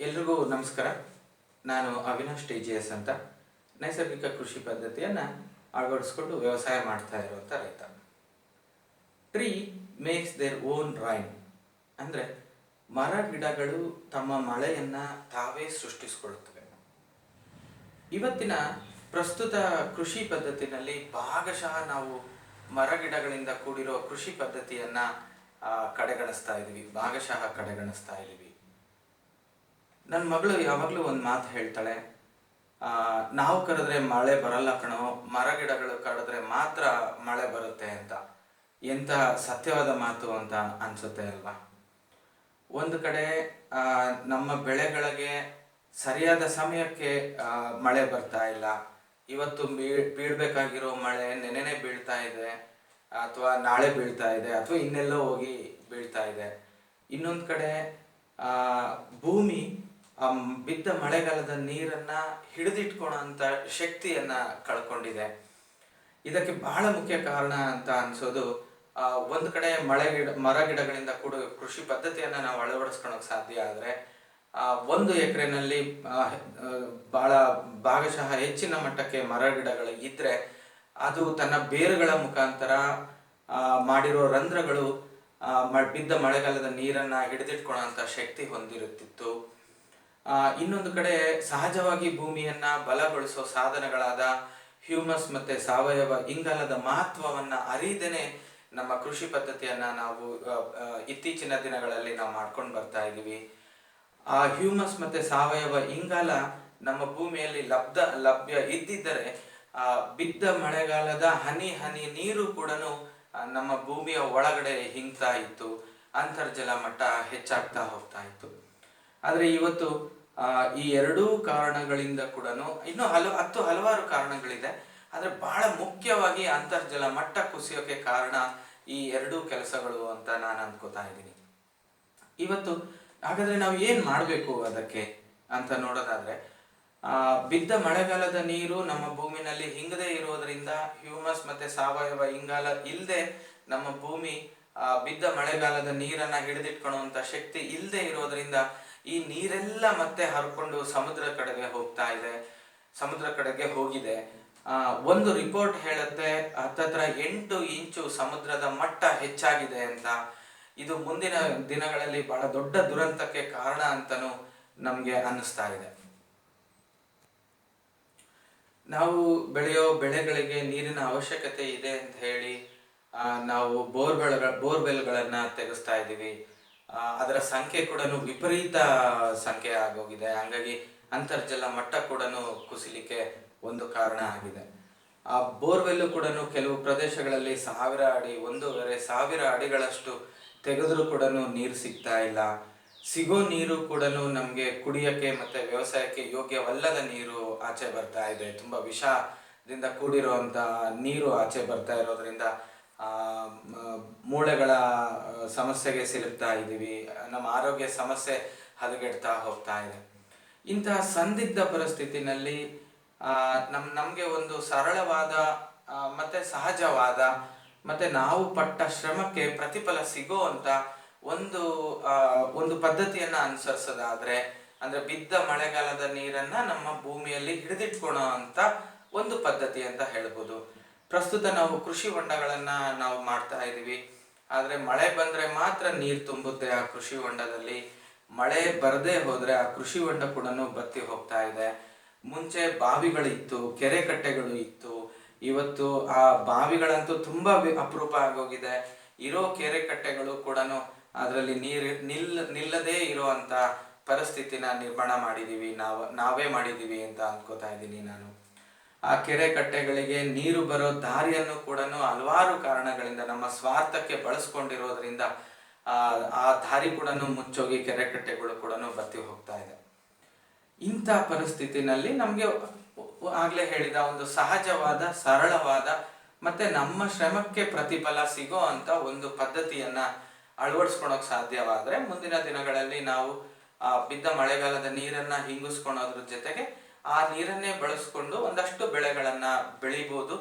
ಎಲ್ರಿಗೂ ನಮಸ್ಕಾರ. ನಾನು ಅವಿನಾಶ್ ಟಿ ಜಿ ಎಸ್ ಅಂತ. ನೈಸರ್ಗಿಕ ಕೃಷಿ ಪದ್ಧತಿಯನ್ನು ಅಳವಡಿಸ್ಕೊಂಡು ವ್ಯವಸಾಯ ಮಾಡ್ತಾ ಇರುವಂಥ ರೈತ. Tree makes their own rain ಅಂದರೆ ಮರ ಗಿಡಗಳು ತಮ್ಮ ಮಳೆಯನ್ನು ತಾವೇ ಸೃಷ್ಟಿಸಿಕೊಳ್ಳುತ್ತವೆ. ಇವತ್ತಿನ ಪ್ರಸ್ತುತ ಕೃಷಿ ಪದ್ಧತಿನಲ್ಲಿ ಭಾಗಶಃ ನಾವು ಮರ ಗಿಡಗಳಿಂದ ಕೂಡಿರೋ ಕೃಷಿ ಪದ್ಧತಿಯನ್ನ ಕಡೆಗಣಿಸ್ತಾ ಇದ್ದೀವಿ ಭಾಗಶಃ ಕಡೆಗಣಿಸ್ತಾ ಇದೀವಿ. ನನ್ನ ಮಗಳು ಯಾವಾಗಲೂ ಒಂದು ಮಾತು ಹೇಳ್ತಾಳೆ ನಾವು ಕರೆದ್ರೆ ಮಳೆ ಬರಲ್ಲ ಕಣೋ, ಮರ ಗಿಡಗಳು ಕರೆದ್ರೆ ಮಾತ್ರ ಮಳೆ ಬರುತ್ತೆ ಅಂತ. ಎಂಥ ಸತ್ಯವಾದ ಮಾತು ಅಂತ ಅನ್ಸುತ್ತೆ ಅಲ್ವಾ? ಒಂದು ಕಡೆ ನಮ್ಮ ಬೆಳೆಗಳಿಗೆ ಸರಿಯಾದ ಸಮಯಕ್ಕೆ ಮಳೆ ಬರ್ತಾ ಇಲ್ಲ. ಇವತ್ತು ಬೀ, ಬೀಳ್ಬೇಕಾಗಿರೋ ಮಳೆ ನೆನೆನೆ ಬೀಳ್ತಾ ಇದೆ, ಅಥವಾ ನಾಳೆ ಬೀಳ್ತಾ ಇದೆ, ಅಥವಾ ಇನ್ನೆಲ್ಲೋ ಹೋಗಿ ಬೀಳ್ತಾ ಇದೆ. ಇನ್ನೊಂದು ಕಡೆ ಭೂಮಿ ಬಿದ್ದ ಮಳೆಗಾಲದ ನೀರನ್ನ ಹಿಡಿದಿಟ್ಕೊಳ್ಳೋ ಅಂತ ಶಕ್ತಿಯನ್ನ ಕಳ್ಕೊಂಡಿದೆ. ಇದಕ್ಕೆ ಬಹಳ ಮುಖ್ಯ ಕಾರಣ ಅಂತ ಅನ್ಸೋದು ಒಂದು ಕಡೆ ಮಳೆ ಗಿಡ, ಮರ ಗಿಡಗಳಿಂದ ಕೂಡ ಕೃಷಿ ಪದ್ಧತಿಯನ್ನ ನಾವು ಅಳವಡಿಸ್ಕೊಳಕ್ ಸಾಧ್ಯ ಆದ್ರೆ ಒಂದು ಎಕರೆನಲ್ಲಿ ಬಹಳ ಭಾಗಶಃ ಹೆಚ್ಚಿನ ಮಟ್ಟಕ್ಕೆ ಮರ ಗಿಡಗಳು ಇದ್ರೆ, ಅದು ತನ್ನ ಬೇರುಗಳ ಮುಖಾಂತರ ಮಾಡಿರೋ ರಂಧ್ರಗಳು ಬಿದ್ದ ಮಳೆಗಾಲದ ನೀರನ್ನ ಹಿಡಿದಿಟ್ಕೊಳ್ಳೋ ಶಕ್ತಿ ಹೊಂದಿರುತ್ತಿತ್ತು. ಇನ್ನೊಂದು ಕಡೆ ಸಹಜವಾಗಿ ಭೂಮಿಯನ್ನ ಬಲಗೊಳಿಸೋ ಸಾಧನಗಳಾದ ಹ್ಯೂಮಸ್ ಮತ್ತೆ ಸಾವಯವ ಇಂಗಾಲದ ಮಹತ್ವವನ್ನ ಅರಿದೇನೆ ನಮ್ಮ ಕೃಷಿ ಪದ್ಧತಿಯನ್ನ ನಾವು ಇತ್ತೀಚಿನ ದಿನಗಳಲ್ಲಿ ನಾವು ಮಾಡ್ಕೊಂಡು ಬರ್ತಾ ಇದ್ದೀವಿ ಆ, ಹ್ಯೂಮಸ್ ಮತ್ತೆ ಸಾವಯವ ಇಂಗಾಲ ನಮ್ಮ ಭೂಮಿಯಲ್ಲಿ ಲಬ್ಧ, ಲಭ್ಯ ಇದ್ದಿದ್ದರೆ, ಆ, ಬಿದ್ದ ಮಳೆಗಾಲದ ಹನಿ ಹನಿ ನೀರು ಕೂಡ ನಮ್ಮ ಭೂಮಿಯ ಒಳಗಡೆ ಹಿಂಗ್ತಾ ಇತ್ತು, ಅಂತರ್ಜಲ ಮಟ್ಟ ಹೆಚ್ಚಾಗ್ತಾ ಹೋಗ್ತಾ ಇತ್ತು. ಆದ್ರೆ ಇವತ್ತು ಈ ಎರಡೂ ಕಾರಣಗಳಿಂದ ಕೂಡ ಇನ್ನೂ ಹಲ, ಹತ್ತು ಹಲವಾರು ಕಾರಣಗಳಿದೆ. ಆದರೆ ಬಹಳ ಮುಖ್ಯವಾಗಿ ಅಂತರ್ಜಲ ಮಟ್ಟ ಕುಸಿಯೋಕೆ ಕಾರಣ ಈ ಎರಡೂ ಕೆಲಸಗಳು ಅಂತ ನಾನು ಅನ್ಕೋತಾ ಇದ್ದೀನಿ. ಇವತ್ತು ಹಾಗಾದ್ರೆ ನಾವು ಏನ್ ಮಾಡಬೇಕು ಅದಕ್ಕೆ ಅಂತ ನೋಡೋದಾದ್ರೆ, ಆ, ಬಿದ್ದ ಮಳೆಗಾಲದ ನೀರು ನಮ್ಮ ಭೂಮಿನಲ್ಲಿ ಹಿಂಗದೆ ಇರೋದ್ರಿಂದ ಹ್ಯೂಮಸ್ ಮತ್ತೆ ಸಾವಯವ ಇಂಗಾಲ ಇಲ್ಲದೆ ನಮ್ಮ ಭೂಮಿ ಬಿದ್ದ ಮಳೆಗಾಲದ ನೀರನ್ನ ಹಿಡಿದಿಟ್ಕೊಳ್ಳುವಂತ ಶಕ್ತಿ ಇಲ್ಲದೆ ಇರೋದ್ರಿಂದ ಈ ನೀರೆಲ್ಲ ಮತ್ತೆ ಹರ್ಕೊಂಡು ಸಮುದ್ರ ಕಡೆಗೆ ಹೋಗ್ತಾ ಇದೆ, ಸಮುದ್ರ ಕಡೆಗೆ ಹೋಗಿದೆ. ಒಂದು ರಿಪೋರ್ಟ್ ಹೇಳುತ್ತೆ, ಹತ್ತತ್ರ ಎಂಟು ಇಂಚು ಸಮುದ್ರದ ಮಟ್ಟ ಹೆಚ್ಚಾಗಿದೆ ಅಂತ. ಇದು ಮುಂದಿನ ದಿನಗಳಲ್ಲಿ ಬಹಳ ದೊಡ್ಡ ದುರಂತಕ್ಕೆ ಕಾರಣ ಅಂತನೂ ನಮ್ಗೆ ಅನ್ನಿಸ್ತಾ ಇದೆ. ನಾವು ಬೆಳೆಯೋ ಬೆಳೆಗಳಿಗೆ ನೀರಿನ ಅವಶ್ಯಕತೆ ಇದೆ ಅಂತ ಹೇಳಿ ನಾವು ಬೋರ್ವೆಲ್ ಬೋರ್ವೆಲ್ಗಳನ್ನ ತೆಗೆಸ್ತಾ ಇದ್ದೀವಿ. ಅದರ ಸಂಖ್ಯೆ ಕೂಡ ವಿಪರೀತ ಸಂಖ್ಯೆ ಆಗೋಗಿದೆ. ಹಂಗಾಗಿ ಅಂತರ್ಜಲ ಮಟ್ಟ ಕೂಡ ಕುಸಿಲಿಕ್ಕೆ ಒಂದು ಕಾರಣ ಆಗಿದೆ. ಆ, ಬೋರ್ವೆಲ್ಲು ಕೂಡ ಕೆಲವು ಪ್ರದೇಶಗಳಲ್ಲಿ ಸಾವಿರ ಅಡಿ, ಒಂದೂವರೆ ಸಾವಿರ ಅಡಿಗಳಷ್ಟು ತೆಗೆದರೂ ಕೂಡ ನೀರು ಸಿಗ್ತಾ ಇಲ್ಲ. ಸಿಗೋ ನೀರು ಕೂಡ ನಮಗೆ ಕುಡಿಯಕ್ಕೆ ಮತ್ತೆ ವ್ಯವಸಾಯಕ್ಕೆ ಯೋಗ್ಯವಲ್ಲದ ನೀರು ಆಚೆ ಬರ್ತಾ ಇದೆ. ತುಂಬಾ ವಿಷದಿಂದ ಕೂಡಿರುವಂತ ನೀರು ಆಚೆ ಬರ್ತಾ ಇರೋದ್ರಿಂದ ಮೂಳೆಗಳ ಸಮಸ್ಯೆಗೆ ಸಿಲುಕ್ತಾ ಇದ್ದೀವಿ. ನಮ್ಮ ಆರೋಗ್ಯ ಸಮಸ್ಯೆ ಹದಗೆಡ್ತಾ ಹೋಗ್ತಾ ಇದೆ. ಇಂತಹ ಸಂದಿಗ್ಧ ಪರಿಸ್ಥಿತಿನಲ್ಲಿ ನಮ್ಮ ನಮ್, ನಮ್ಗೆ ಒಂದು ಸರಳವಾದ ಮತ್ತೆ ಸಹಜವಾದ, ಮತ್ತೆ ನಾವು ಪಟ್ಟ ಶ್ರಮಕ್ಕೆ ಪ್ರತಿಫಲ ಸಿಗೋ ಅಂತ ಒಂದು ಒಂದು ಪದ್ಧತಿಯನ್ನ ಅನುಸರಿಸೋದಾದ್ರೆ, ಅಂದ್ರೆ ಬಿದ್ದ ಮಳೆಗಾಲದ ನೀರನ್ನ ನಮ್ಮ ಭೂಮಿಯಲ್ಲಿ ಹಿಡಿದಿಟ್ಕೊಳೋ ಅಂತ ಒಂದು ಪದ್ಧತಿ ಅಂತ ಹೇಳ್ಬೋದು. ಪ್ರಸ್ತುತ ನಾವು ಕೃಷಿ ಹೊಂಡಗಳನ್ನ ನಾವು ಮಾಡ್ತಾ ಇದ್ದೀವಿ ಆದರೆ ಮಳೆ ಬಂದ್ರೆ ಮಾತ್ರ ನೀರು ತುಂಬುತ್ತೆ ಆ ಕೃಷಿ ಹೊಂಡದಲ್ಲಿ. ಮಳೆ ಬರದೇ ಹೋದ್ರೆ ಆ ಕೃಷಿ ಹೊಂಡ ಕೂಡ ಬತ್ತಿ ಹೋಗ್ತಾ ಇದೆ. ಮುಂಚೆ ಬಾವಿಗಳಿತ್ತು ಕೆರೆ ಕಟ್ಟೆಗಳು ಇತ್ತು. ಇವತ್ತು ಆ ಬಾವಿಗಳಂತೂ ತುಂಬಾ ಅಪರೂಪ ಆಗೋಗಿದೆ. ಇರೋ ಕೆರೆ ಕಟ್ಟೆಗಳು ಕೂಡ ಅದರಲ್ಲಿ ನೀರು ನಿಲ್ ನಿಲ್ಲದೇ ಇರುವಂತ ಪರಿಸ್ಥಿತಿನ ನಿರ್ಮಾಣ ಮಾಡಿದೀವಿ. ನಾವು ನಾವೇ ಮಾಡಿದೀವಿ ಅಂತ ಅಂದ್ಕೋತಾ ಇದ್ದೀನಿ ನಾನು. ಆ ಕೆರೆ ಕಟ್ಟೆಗಳಿಗೆ ನೀರು ಬರೋ ದಾರಿಯನ್ನು ಕೂಡ ಹಲವಾರು ಕಾರಣಗಳಿಂದ ನಮ್ಮ ಸ್ವಾರ್ಥಕ್ಕೆ ಬಳಸ್ಕೊಂಡಿರೋದ್ರಿಂದ, ಆ ದಾರಿ ಕೂಡ ಮುಚ್ಚೋಗಿ ಕೆರೆ ಕಟ್ಟೆಗಳು ಕೂಡ ಬತ್ತಿ ಹೋಗ್ತಾ ಇದೆ. ಇಂಥ ಪರಿಸ್ಥಿತಿನಲ್ಲಿ ನಮಗೆ ಆಗ್ಲೇ ಹೇಳಿದ ಒಂದು ಸಹಜವಾದ, ಸರಳವಾದ ಮತ್ತೆ ನಮ್ಮ ಶ್ರಮಕ್ಕೆ ಪ್ರತಿಫಲ ಸಿಗೋ ಅಂತ ಒಂದು ಪದ್ಧತಿಯನ್ನ ಅಳವಡಿಸ್ಕೊಳಕ್ ಸಾಧ್ಯವಾದ್ರೆ ಮುಂದಿನ ದಿನಗಳಲ್ಲಿ ನಾವು ಬಿದ್ದ ಮಳೆಗಾಲದ ನೀರನ್ನ ಹಿಂಗಿಸ್ಕೊಳೋದ್ರ ಜೊತೆಗೆ ಆ ನೀರನ್ನೇ ಬಳಸ್ಕೊಂಡು ಒಂದಷ್ಟು ಬೆಳೆಗಳನ್ನ ಬೆಳಿಬೋದು.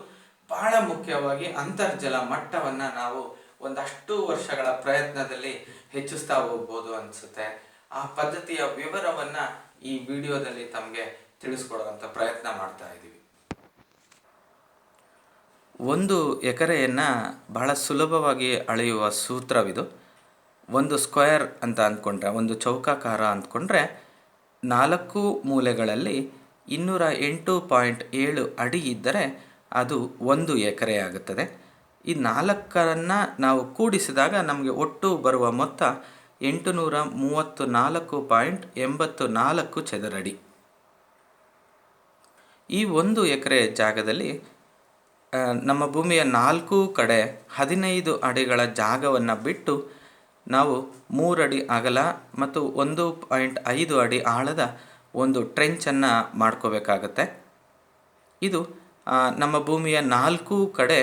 ಬಹಳ ಮುಖ್ಯವಾಗಿ ಅಂತರ್ಜಲ ಮಟ್ಟವನ್ನ ನಾವು ಒಂದಷ್ಟು ವರ್ಷಗಳ ಪ್ರಯತ್ನದಲ್ಲಿ ಹೆಚ್ಚಿಸ್ತಾ ಹೋಗ್ಬೋದು ಅನ್ಸುತ್ತೆ. ಆ ಪದ್ಧತಿಯ ವಿವರವನ್ನ ಈ ವಿಡಿಯೋದಲ್ಲಿ ತಮಗೆ ತಿಳಿಸ್ಕೊಡುವಂತ ಪ್ರಯತ್ನ ಮಾಡ್ತಾ ಇದ್ದೀವಿ ಒಂದು ಎಕರೆಯನ್ನು ಬಹಳ ಸುಲಭವಾಗಿ ಅಳೆಯುವ ಸೂತ್ರವಿದು. ಒಂದು ಸ್ಕ್ವೇರ್ ಅಂತ ಅಂದ್ಕೊಂಡ್ರೆ, ಒಂದು ಚೌಕಾಕಾರ ಅಂದ್ಕೊಂಡ್ರೆ ನಾಲ್ಕು ಮೂಲೆಗಳಲ್ಲಿ ಇನ್ನೂರ ಎಂಟು ಪಾಯಿಂಟ್ ಏಳು ಅಡಿ ಇದ್ದರೆ ಅದು ಒಂದು ಎಕರೆ ಆಗುತ್ತದೆ. ಈ ನಾಲ್ಕರನ್ನು ನಾವು ಕೂಡಿಸಿದಾಗ ನಮಗೆ ಒಟ್ಟು ಬರುವ ಮೊತ್ತ ಎಂಟುನೂರ ಮೂವತ್ತು ನಾಲ್ಕು ಪಾಯಿಂಟ್ ಎಂಬತ್ತು ನಾಲ್ಕು ಚದರಡಿ. ಈ ಒಂದು ಎಕರೆ ಜಾಗದಲ್ಲಿ ನಮ್ಮ ಭೂಮಿಯ ನಾಲ್ಕು ಕಡೆ ಹದಿನೈದು ಅಡಿಗಳ ಜಾಗವನ್ನು ಬಿಟ್ಟು ನಾವು ಮೂರಡಿ ಅಗಲ ಮತ್ತು ಒಂದು ಪಾಯಿಂಟ್ ಐದು ಅಡಿ ಆಳದ ಒಂದು ಟ್ರೆಂಚನ್ನು ಮಾಡ್ಕೋಬೇಕಾಗತ್ತೆ. ಇದು ನಮ್ಮ ಭೂಮಿಯ ನಾಲ್ಕು ಕಡೆ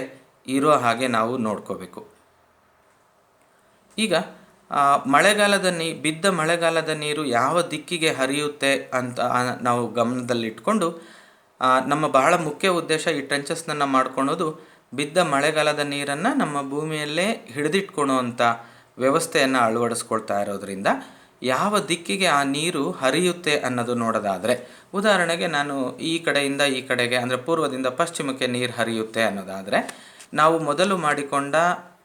ಇರೋ ಹಾಗೆ ನಾವು ನೋಡ್ಕೋಬೇಕು. ಈಗ ಮಳೆಗಾಲದ ನೀ, ಬಿದ್ದ ಮಳೆಗಾಲದ ನೀರು ಯಾವ ದಿಕ್ಕಿಗೆ ಹರಿಯುತ್ತೆ ಅಂತ ನಾವು ಗಮನದಲ್ಲಿಟ್ಕೊಂಡು ನಮ್ಮ ಬಹಳ ಮುಖ್ಯ ಉದ್ದೇಶ ಈ ಟ್ರೆಂಚಸ್ನನ್ನು ಮಾಡ್ಕೊಳೋದು ಬಿದ್ದ ಮಳೆಗಾಲದ ನೀರನ್ನು ನಮ್ಮ ಭೂಮಿಯಲ್ಲೇ ಹಿಡಿದಿಟ್ಕೊಳೋವಂಥ ವ್ಯವಸ್ಥೆಯನ್ನು ಅಳವಡಿಸ್ಕೊಳ್ತಾ ಇರೋದ್ರಿಂದ ಯಾವ ದಿಕ್ಕಿಗೆ ಆ ನೀರು ಹರಿಯುತ್ತೆ ಅನ್ನೋದು ನೋಡೋದಾದರೆ, ಉದಾಹರಣೆಗೆ ನಾನು ಈ ಕಡೆಯಿಂದ ಈ ಕಡೆಗೆ, ಅಂದರೆ ಪೂರ್ವದಿಂದ ಪಶ್ಚಿಮಕ್ಕೆ ನೀರು ಹರಿಯುತ್ತೆ ಅನ್ನೋದಾದರೆ, ನಾವು ಮೊದಲು ಮಾಡಿಕೊಂಡ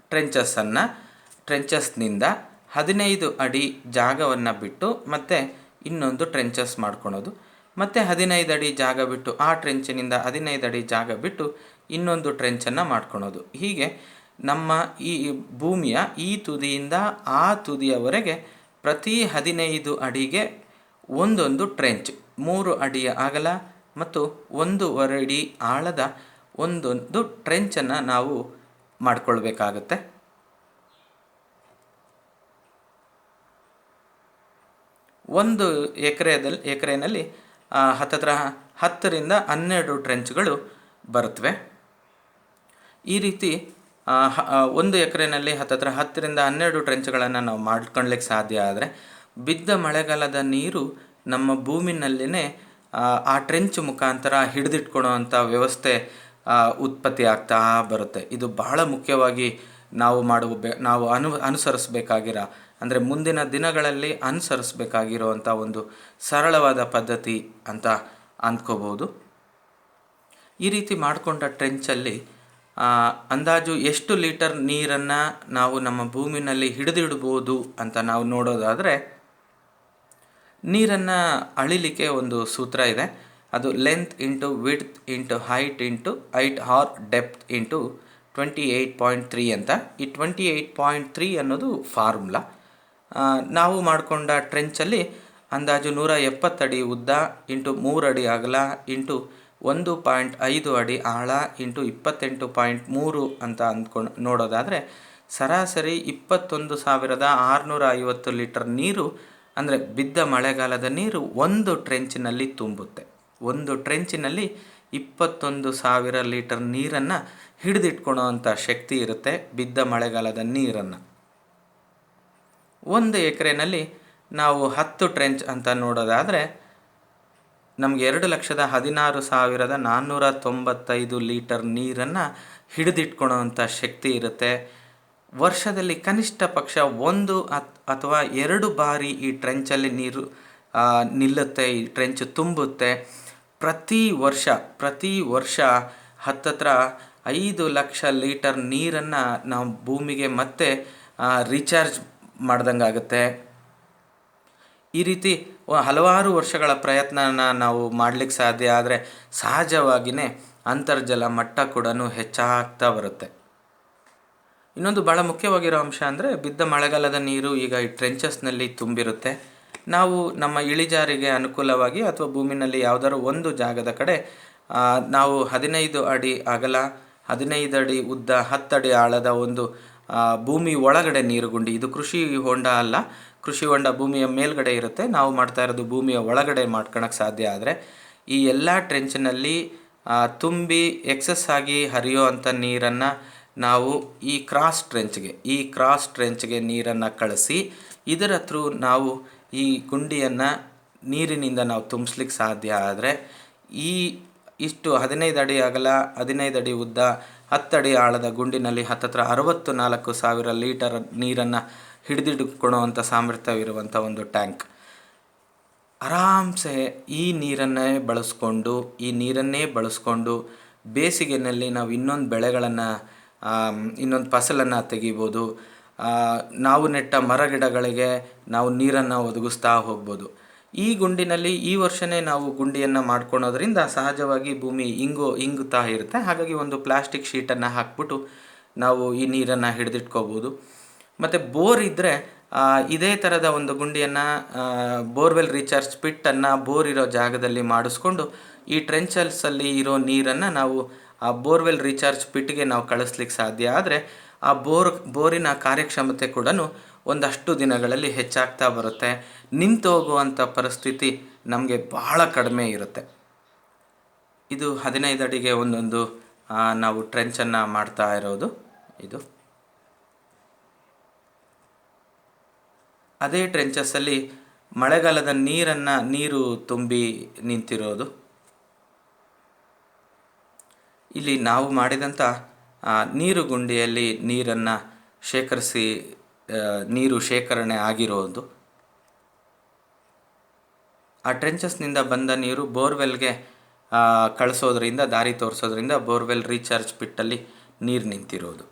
ಟ್ರೆಂಚಸ್ಸನ್ನು ಟ್ರೆಂಚಸ್ನಿಂದ ಹದಿನೈದು ಅಡಿ ಜಾಗವನ್ನು ಬಿಟ್ಟು ಮತ್ತೆ ಇನ್ನೊಂದು ಟ್ರೆಂಚಸ್ ಮಾಡ್ಕೊಳೋದು. ಮತ್ತು ಹದಿನೈದು ಅಡಿ ಜಾಗ ಬಿಟ್ಟು ಆ ಟ್ರೆಂಚಿನಿಂದ ಹದಿನೈದು ಅಡಿ ಜಾಗ ಬಿಟ್ಟು ಇನ್ನೊಂದು ಟ್ರೆಂಚನ್ನು ಮಾಡ್ಕೊಳೋದು. ಹೀಗೆ ನಮ್ಮ ಈ ಭೂಮಿಯ ಈ ತುದಿಯಿಂದ ಆ ತುದಿಯವರೆಗೆ ಪ್ರತಿ ಹದಿನೈದು ಅಡಿಗೆ ಒಂದೊಂದು ಟ್ರೆಂಚ್ ಮೂರು ಅಡಿಯ ಅಗಲ ಮತ್ತು ಒಂದೂವರೆ ಅಡಿ ಆಳದ ಒಂದೊಂದು ಟ್ರೆಂಚನ್ನು ನಾವು ಮಾಡಿಕೊಳ್ಬೇಕಾಗತ್ತೆ. ಒಂದು ಎಕರೆದಲ್ಲಿ ಎಕರೆನಲ್ಲಿ ಹತ್ತತ್ರ ಹತ್ತರಿಂದ ಹನ್ನೆರಡು ಟ್ರೆಂಚ್ಗಳು ಬರುತ್ತವೆ ಈ ರೀತಿ ಒಂದು ಎಕರೆನಲ್ಲಿ ಹತ್ತತ್ರ ಹತ್ತರಿಂದ ಹನ್ನೆರಡು ಟ್ರೆಂಚ್ಗಳನ್ನು ನಾವು ಮಾಡ್ಕೊಳ್ಲಿಕ್ಕೆ ಸಾಧ್ಯ ಆದರೆ ಬಿದ್ದ ಮಳೆಗಾಲದ ನೀರು ನಮ್ಮ ಭೂಮಿನಲ್ಲಿನೇ ಆ, ಟ್ರೆಂಚ್ ಮುಖಾಂತರ ಹಿಡಿದಿಟ್ಕೊಳ್ಳೋವಂಥ ವ್ಯವಸ್ಥೆ ಉತ್ಪತ್ತಿ ಆಗ್ತಾ ಬರುತ್ತೆ. ಇದು ಬಹಳ ಮುಖ್ಯವಾಗಿ ನಾವು ಮಾಡುವ ನಾವು ಅನು ಅನುಸರಿಸಬೇಕಾಗಿರೋ ಅಂದರೆ ಮುಂದಿನ ದಿನಗಳಲ್ಲಿ ಅನುಸರಿಸಬೇಕಾಗಿರುವಂಥ ಒಂದು ಸರಳವಾದ ಪದ್ಧತಿ ಅಂತ ಅಂದ್ಕೋಬೋದು. ಈ ರೀತಿ ಮಾಡಿಕೊಂಡ ಟ್ರೆಂಚಲ್ಲಿ ಅಂದಾಜು ಎಷ್ಟು ಲೀಟರ್ ನೀರನ್ನು ನಾವು ನಮ್ಮ ಭೂಮಿನಲ್ಲಿ ಹಿಡಿದಿಡ್ಬೋದು ಅಂತ ನಾವು ನೋಡೋದಾದರೆ ನೀರನ್ನು ಅಳಿಲಿಕ್ಕೆ ಒಂದು ಸೂತ್ರ ಇದೆ. ಅದು length into width into height into height or depth into twenty eight point three ಅಂತ. ಈ ಟ್ವೆಂಟಿ ಏಯ್ಟ್ ಪಾಯಿಂಟ್ ತ್ರೀ ಅನ್ನೋದು ಫಾರ್ಮುಲಾ ನಾವು ಮಾಡಿಕೊಂಡ ಟ್ರೆಂಚಲ್ಲಿ ಅಂದಾಜು ನೂರ ಎಪ್ಪತ್ತಡಿ ಉದ್ದ ಇಂಟು ಮೂರು ಅಡಿ ಅಗಲ ಇಂಟು ಒಂದು ಪಾಯಿಂಟ್ ಐದು ಅಡಿ ಆಳ ಇಂಟು ಇಪ್ಪತ್ತೆಂಟು ಪಾಯಿಂಟ್ ಮೂರು ಅಂತ ಅಂದ್ಕೊಂಡು ನೋಡೋದಾದರೆ ಸರಾಸರಿ ಇಪ್ಪತ್ತೊಂದು ಸಾವಿರದ ಆರುನೂರ ಐವತ್ತು ಲೀಟರ್ ನೀರು, ಅಂದರೆ ಬಿದ್ದ ಮಳೆಗಾಲದ ನೀರು ಒಂದು ಟ್ರೆಂಚಿನಲ್ಲಿ ತುಂಬುತ್ತೆ. ಒಂದು ಟ್ರೆಂಚಿನಲ್ಲಿ ಇಪ್ಪತ್ತೊಂದು ಸಾವಿರ ಲೀಟರ್ ನೀರನ್ನು ಹಿಡಿದಿಟ್ಕೊಳ್ಳೋವಂಥ ಶಕ್ತಿ ಇರುತ್ತೆ ಬಿದ್ದ ಮಳೆಗಾಲದ ನೀರನ್ನು. ಒಂದು ಎಕರೆನಲ್ಲಿ ನಾವು ಹತ್ತು ಟ್ರೆಂಚ್ ಅಂತ ನೋಡೋದಾದರೆ ನಮಗೆ ಎರಡು ಲಕ್ಷದ ಹದಿನಾರು ಸಾವಿರದ ನಾನ್ನೂರ ತೊಂಬತ್ತೈದು ಲೀಟರ್ ನೀರನ್ನು ಹಿಡಿದಿಟ್ಕೊಳ್ಳೋವಂಥ ಶಕ್ತಿ ಇರುತ್ತೆ. ವರ್ಷದಲ್ಲಿ ಕನಿಷ್ಠ ಪಕ್ಷ ಒಂದು ಅಥವಾ ಎರಡು ಬಾರಿ ಈ ಟ್ರೆಂಚಲ್ಲಿ ನೀರು ನಿಲ್ಲುತ್ತೆ, ಈ ಟ್ರೆಂಚ್ ತುಂಬುತ್ತೆ. ಪ್ರತಿ ವರ್ಷ ಪ್ರತಿ ವರ್ಷ ಹತ್ತತ್ರ ಐದು ಲಕ್ಷ ಲೀಟರ್ ನೀರನ್ನು ನಾವು ಭೂಮಿಗೆ ಮತ್ತೆ ರೀಚಾರ್ಜ್ ಮಾಡ್ದಂಗಾಗುತ್ತೆ. ಈ ರೀತಿ ಹಲವಾರು ವರ್ಷಗಳ ಪ್ರಯತ್ನನ ನಾವು ಮಾಡಲಿಕ್ಕೆ ಸಾಧ್ಯ ಆದರೆ ಸಹಜವಾಗಿಯೇ ಅಂತರ್ಜಲ ಮಟ್ಟ ಕೂಡ ಹೆಚ್ಚಾಗ್ತಾ ಬರುತ್ತೆ. ಇನ್ನೊಂದು ಭಾಳ ಮುಖ್ಯವಾಗಿರೋ ಅಂಶ ಅಂದರೆ ಬಿದ್ದ ಮಳೆಗಾಲದ ನೀರು ಈಗ ಈ ಟ್ರೆಂಚಸ್ನಲ್ಲಿ ತುಂಬಿರುತ್ತೆ. ನಾವು ನಮ್ಮ ಇಳಿಜಾರಿಗೆ ಅನುಕೂಲವಾಗಿ ಅಥವಾ ಭೂಮಿನಲ್ಲಿ ಯಾವುದಾದ್ರು ಒಂದು ಜಾಗದ ಕಡೆ ನಾವು ಹದಿನೈದು ಅಡಿ ಅಗಲ, ಹದಿನೈದು ಅಡಿ ಉದ್ದ ಹತ್ತಡಿ ಆಳದ ಒಂದು ಭೂಮಿ ಒಳಗಡೆ ನೀರುಗುಂಡಿ, ಇದು ಕೃಷಿ ಹೊಂಡ ಅಲ್ಲ ಕೃಷಿ ಹೊಂಡ ಭೂಮಿಯ ಮೇಲ್ಗಡೆ ಇರುತ್ತೆ. ನಾವು ಮಾಡ್ತಾ ಇರೋದು ಭೂಮಿಯ ಒಳಗಡೆ ಮಾಡ್ಕೊಳಕ್ಕೆ ಸಾಧ್ಯ ಆದರೆ, ಈ ಎಲ್ಲ ಟ್ರೆಂಚ್ನಲ್ಲಿ ತುಂಬಿ ಎಕ್ಸಸ್ ಆಗಿ ಹರಿಯೋ ಅಂಥ ನೀರನ್ನು ನಾವು ಈ ಕ್ರಾಸ್ ಟ್ರೆಂಚ್ಗೆ ಈ ಕ್ರಾಸ್ ಟ್ರೆಂಚ್ಗೆ ನೀರನ್ನು ಕಳಿಸಿ, ಇದರ ಥ್ರೂ ನಾವು ಈ ಗುಂಡಿಯನ್ನು ನೀರಿನಿಂದ ನಾವು ತುಂಬಿಸ್ಲಿಕ್ಕೆ ಸಾಧ್ಯ ಆದರೆ, ಈ ಇಷ್ಟು ಹದಿನೈದು ಅಡಿ ಅಗಲ, ಹದಿನೈದು ಅಡಿ ಉದ್ದ ಹತ್ತಡಿ ಆಳದ ಗುಂಡಿನಲ್ಲಿ ಹತ್ತತ್ರ ಅರವತ್ತು ನಾಲ್ಕು ಸಾವಿರ ಲೀಟರ್ ನೀರನ್ನು ಹಿಡಿದಿಟ್ಟುಕೊಳ್ಳುವಂಥ ಸಾಮರ್ಥ್ಯವಿರುವಂಥ ಒಂದು ಟ್ಯಾಂಕ್. ಆರಾಮ್ಸೆ ಈ ನೀರನ್ನೇ ಬಳಸ್ಕೊಂಡು, ಈ ನೀರನ್ನೇ ಬಳಸ್ಕೊಂಡು ಬೇಸಿಗೆನಲ್ಲಿ ನಾವು ಇನ್ನೊಂದು ಬೆಳೆಗಳನ್ನು ಇನ್ನೊಂದು ಫಸಲನ್ನು ತೆಗಿಬೋದು. ನಾವು ನೆಟ್ಟ ಮರಗಿಡಗಳಿಗೆ ನಾವು ನೀರನ್ನು ಒದಗಿಸ್ತಾ ಹೋಗ್ಬೋದು. ಈ ಗುಂಡಿನಲ್ಲಿ ಈ ವರ್ಷನೇ ನಾವು ಗುಂಡಿಯನ್ನು ಮಾಡ್ಕೊಳೋದ್ರಿಂದ ಸಹಜವಾಗಿ ಭೂಮಿ ಇಂಗು, ಇಂಗುತ್ತಾ ಇರುತ್ತೆ. ಹಾಗಾಗಿ ಒಂದು ಪ್ಲಾಸ್ಟಿಕ್ ಶೀಟನ್ನು ಹಾಕ್ಬಿಟ್ಟು ನಾವು ಈ ನೀರನ್ನು ಹಿಡಿದಿಟ್ಕೋಬೋದು. ಮತ್ತು ಬೋರ್ ಇದ್ದರೆ ಇದೇ ಥರದ ಒಂದು ಗುಂಡಿಯನ್ನು ಬೋರ್ವೆಲ್ ರೀಚಾರ್ಜ್ ಪಿಟ್ಟನ್ನು ಬೋರ್ ಇರೋ ಜಾಗದಲ್ಲಿ ಮಾಡಿಸ್ಕೊಂಡು, ಈ ಟ್ರೆಂಚಲ್ಸಲ್ಲಿ ಇರೋ ನೀರನ್ನು ನಾವು ಆ ಬೋರ್ವೆಲ್ ರೀಚಾರ್ಜ್ ಪಿಟ್ಗೆ ನಾವು ಕಳಿಸ್ಲಿಕ್ಕೆ ಸಾಧ್ಯ ಆದರೆ, ಆ ಬೋರ್, ಬೋರಿನ ಕಾರ್ಯಕ್ಷಮತೆ ಕೂಡ ಒಂದಷ್ಟು ದಿನಗಳಲ್ಲಿ ಹೆಚ್ಚಾಗ್ತಾ ಬರುತ್ತೆ. ನಿಂತು ಹೋಗುವಂಥ ಪರಿಸ್ಥಿತಿ ನಮಗೆ ಬಹಳ ಕಡಿಮೆ ಇರುತ್ತೆ. ಇದು ಹದಿನೈದು ಅಡಿಗೆ ಒಂದೊಂದು ನಾವು ಟ್ರೆಂಚನ್ನು ಮಾಡ್ತಾ ಇರೋದು. ಇದು. ಅದೇ ಟ್ರೆಂಚಸ್ಸಲ್ಲಿ ಮಳೆಗಾಲದ ನೀರನ್ನು ನೀರು ತುಂಬಿ ನಿಂತಿರೋದು. ಇಲ್ಲಿ ನಾವು ಮಾಡಿದಂಥ ನೀರು ಗುಂಡಿಯಲ್ಲಿ ನೀರನ್ನು ಶೇಖರಿಸಿ ನೀರು ಶೇಖರಣೆ ಆಗಿರೋದು. ಆ ಟ್ರೆಂಚಸ್ನಿಂದ ಬಂದ ನೀರು ಬೋರ್ವೆಲ್ಗೆ ಕಳಿಸೋದ್ರಿಂದ, ದಾರಿ ತೋರಿಸೋದ್ರಿಂದ ಬೋರ್ವೆಲ್ ರೀಚಾರ್ಜ್ ಪಿಟ್ಟಲ್ಲಿ ನೀರು ನಿಂತಿರೋದು.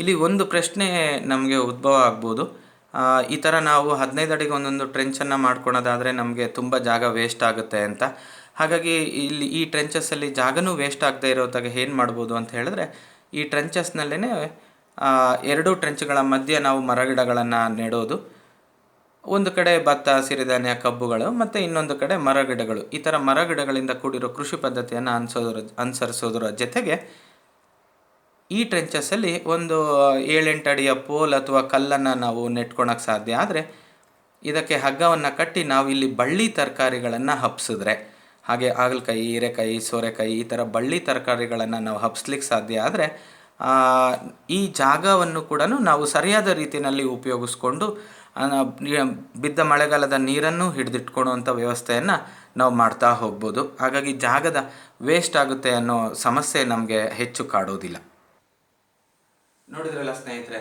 ಇಲ್ಲಿ ಒಂದು ಪ್ರಶ್ನೆ ನಮಗೆ ಉದ್ಭವ ಆಗ್ಬೋದು. ಈ ಥರ ನಾವು ಹದಿನೈದು ಅಡಿಗೆ ಒಂದೊಂದು ಟ್ರೆಂಚನ್ನು ಮಾಡ್ಕೊಳೋದಾದರೆ ನಮಗೆ ತುಂಬ ಜಾಗ ವೇಸ್ಟ್ ಆಗುತ್ತೆ ಅಂತ. ಹಾಗಾಗಿ ಇಲ್ಲಿ ಈ ಟ್ರೆಂಚಸ್ಸಲ್ಲಿ ಜಾಗನೂ ವೇಸ್ಟ್ ಆಗದೆ ಇರೋದಾಗ ಏನು ಮಾಡ್ಬೋದು ಅಂತ ಹೇಳಿದ್ರೆ, ಈ ಟ್ರೆಂಚಸ್ನಲ್ಲೇ ಎರಡು ಟ್ರೆಂಚ್ಗಳ ಮಧ್ಯೆ ನಾವು ಮರಗಿಡಗಳನ್ನು ನೆಡೋದು. ಒಂದು ಕಡೆ ಭತ್ತ, ಸಿರಿಧಾನ್ಯ, ಕಬ್ಬುಗಳು ಮತ್ತು ಇನ್ನೊಂದು ಕಡೆ ಮರಗಿಡಗಳು. ಈ ಥರ ಮರಗಿಡಗಳಿಂದ ಕೂಡಿರೋ ಕೃಷಿ ಪದ್ಧತಿಯನ್ನು ಅನುಸೋದ್ರ, ಅನುಸರಿಸೋದ್ರ ಜೊತೆಗೆ ಈ ಟ್ರೆಂಚಸ್ಸಲ್ಲಿ ಒಂದು ಏಳೆಂಟು ಅಡಿಯ ಪೋಲ್ ಅಥವಾ ಕಲ್ಲನ್ನು ನಾವು ನೆಟ್ಕೊಳಕ್ಕೆ ಸಾಧ್ಯ ಆದರೆ ಇದಕ್ಕೆ ಹಗ್ಗವನ್ನು ಕಟ್ಟಿ ನಾವು ಇಲ್ಲಿ ಬಳ್ಳಿ ತರಕಾರಿಗಳನ್ನು ಹಬ್ಸಿದ್ರೆ ಹಾಗೆ ಹಾಗಲಕಾಯಿ, ಹೀರೆಕಾಯಿ, ಸೋರೆಕಾಯಿ ಈ ಥರ ಬಳ್ಳಿ ತರಕಾರಿಗಳನ್ನು ನಾವು ಹಬ್ಸ್ಲಿಕ್ಕೆ ಸಾಧ್ಯ ಆದರೆ ಈ ಜಾಗವನ್ನು ಕೂಡ ನಾವು ಸರಿಯಾದ ರೀತಿಯಲ್ಲಿ ಉಪಯೋಗಿಸ್ಕೊಂಡು ಬಿದ್ದ ಮಳೆಗಾಲದ ನೀರನ್ನು ಹಿಡಿದಿಟ್ಕೊಳ್ಳುವಂಥ ವ್ಯವಸ್ಥೆಯನ್ನು ನಾವು ಮಾಡ್ತಾ ಹೋಗ್ಬೋದು. ಹಾಗಾಗಿ ಜಾಗದ ವೇಸ್ಟ್ ಆಗುತ್ತೆ ಅನ್ನೋ ಸಮಸ್ಯೆ ನಮಗೆ ಹೆಚ್ಚು ಕಾಡೋದಿಲ್ಲ. ನೋಡಿದ್ರಲ್ಲ ಸ್ನೇಹಿತರೆ,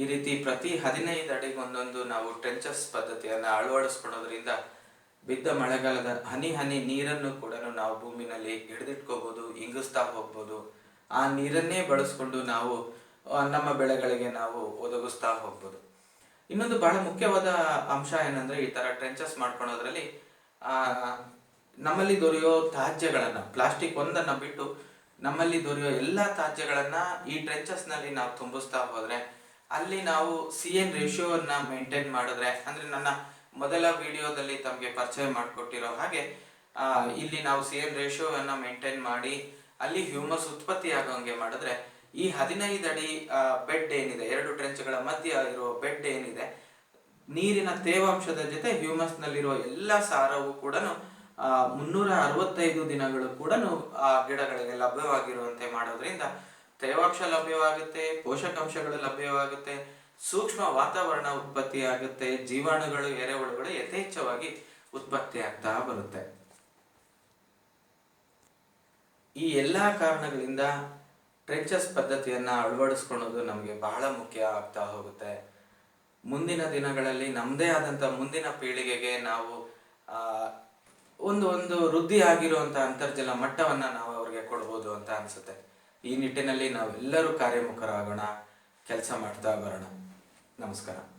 ಈ ರೀತಿ ಪ್ರತಿ ಹದಿನೈದು ಅಡಿಗೆ ಒಂದೊಂದು ನಾವು ಟ್ರೆಂಚಸ್ ಪದ್ಧತಿಯನ್ನು ಅಳವಡಿಸ್ಕೊಳ್ಳೋದ್ರಿಂದ ಬಿದ್ದ ಮಳೆಗಾಲದ ಹನಿ ಹನಿ ನೀರನ್ನು ಕೂಡ ನಾವು ಭೂಮಿನಲ್ಲಿ ಹಿಡಿದಿಟ್ಕೋಬಹುದು ಇಂಗಿಸ್ತಾ ಹೋಗ್ಬೋದು. ಆ ನೀರನ್ನೇ ಬಳಸ್ಕೊಂಡು ನಾವು ನಮ್ಮ ಬೆಳೆಗಳಿಗೆ ನಾವು ಒದಗಿಸ್ತಾ ಹೋಗ್ಬೋದು. ಇನ್ನೊಂದು ಬಹಳ ಮುಖ್ಯವಾದ ಅಂಶ ಏನಂದ್ರೆ ಈ ತರ ಟ್ರೆಂಚಸ್ ಮಾಡ್ಕೊಳೋದ್ರಲ್ಲಿ ನಮ್ಮಲ್ಲಿ ದೊರೆಯೋ ತ್ಯಾಜ್ಯಗಳನ್ನ, ಪ್ಲಾಸ್ಟಿಕ್ ಒಂದನ್ನ ಬಿಟ್ಟು ನಮ್ಮಲ್ಲಿ ದೊರೆಯುವ ಎಲ್ಲ ತ್ಯಾಜ್ಯಗಳನ್ನ ಈ ಟ್ರೆಂಚಸ್ನಲ್ಲಿ ನಾವು ತುಂಬಿಸ್ತಾ ಹೋದ್ರೆ, ಅಲ್ಲಿ ನಾವು ಸಿ ಎನ್ ರೇಷಿಯೋವನ್ನ ಮೇಂಟೈನ್ ಮಾಡಿದ್ರೆ, ಅಂದ್ರೆ ನನ್ನ ಮೊದಲ ವಿಡಿಯೋದಲ್ಲಿ ತಮಗೆ ಪರಿಚಯ ಮಾಡಿಕೊಟ್ಟಿರೋ ಹಾಗೆ ಇಲ್ಲಿ ನಾವು ಸಿ ಎನ್ ರೇಷಿಯೋವನ್ನ ಮೇಂಟೈನ್ ಮಾಡಿ, ಅಲ್ಲಿ ಹ್ಯೂಮಸ್ ಉತ್ಪತ್ತಿ ಆಗೋಂಗೆ ಮಾಡಿದ್ರೆ, ಈ ಹದಿನೈದು ಅಡಿ ಬೆಡ್ ಏನಿದೆ, ಎರಡು ಟ್ರೆಂಚ್ಗಳ ಮಧ್ಯ ಇರೋ ಬೆಡ್ ಏನಿದೆ, ನೀರಿನ ತೇವಾಂಶದ ಜೊತೆ ಹ್ಯೂಮಸ್ ನಲ್ಲಿರುವ ಎಲ್ಲ ಸಾರವು ಕೂಡ ಮುನ್ನೂರ ಅರವತ್ತೈದು ದಿನಗಳು ಕೂಡ ಆ ಗಿಡಗಳಿಗೆ ಲಭ್ಯವಾಗಿರುವಂತೆ ಮಾಡೋದ್ರಿಂದ ತೇವಾಂಶ ಲಭ್ಯವಾಗುತ್ತೆ, ಪೋಷಕಾಂಶಗಳು ಲಭ್ಯವಾಗುತ್ತೆ, ಸೂಕ್ಷ್ಮ ವಾತಾವರಣ ಉತ್ಪತ್ತಿ ಆಗುತ್ತೆ ಜೀವಾಣುಗಳು, ಎರೆಹುಳುಗಳು ಯಥೇಚ್ಛವಾಗಿ ಉತ್ಪತ್ತಿ ಆಗ್ತಾ ಬರುತ್ತೆ. ಈ ಎಲ್ಲಾ ಕಾರಣಗಳಿಂದ ಟ್ರೆಂಚಸ್ ಪದ್ಧತಿಯನ್ನ ಅಳವಡಿಸ್ಕೊಳ್ಳೋದು ನಮಗೆ ಬಹಳ ಮುಖ್ಯ ಆಗ್ತಾ ಹೋಗುತ್ತೆ. ಮುಂದಿನ ದಿನಗಳಲ್ಲಿ ನಮ್ಮದೇ ಆದಂಥ ಮುಂದಿನ ಪೀಳಿಗೆಗೆ ನಾವು ಒಂದು ಒಂದು ವೃದ್ಧಿ ಆಗಿರುವಂಥ ಅಂತರ್ಜಲ ಮಟ್ಟವನ್ನ ನಾವು ಅವ್ರಿಗೆ ಕೊಡ್ಬೋದು ಅಂತ ಅನ್ಸುತ್ತೆ. ಈ ನಿಟ್ಟಿನಲ್ಲಿ ನಾವೆಲ್ಲರೂ ಕಾರ್ಯಮುಖರಾಗೋಣ, ಕೆಲಸ ಮಾಡ್ತಾ ಬರೋಣ. ನಮಸ್ಕಾರ.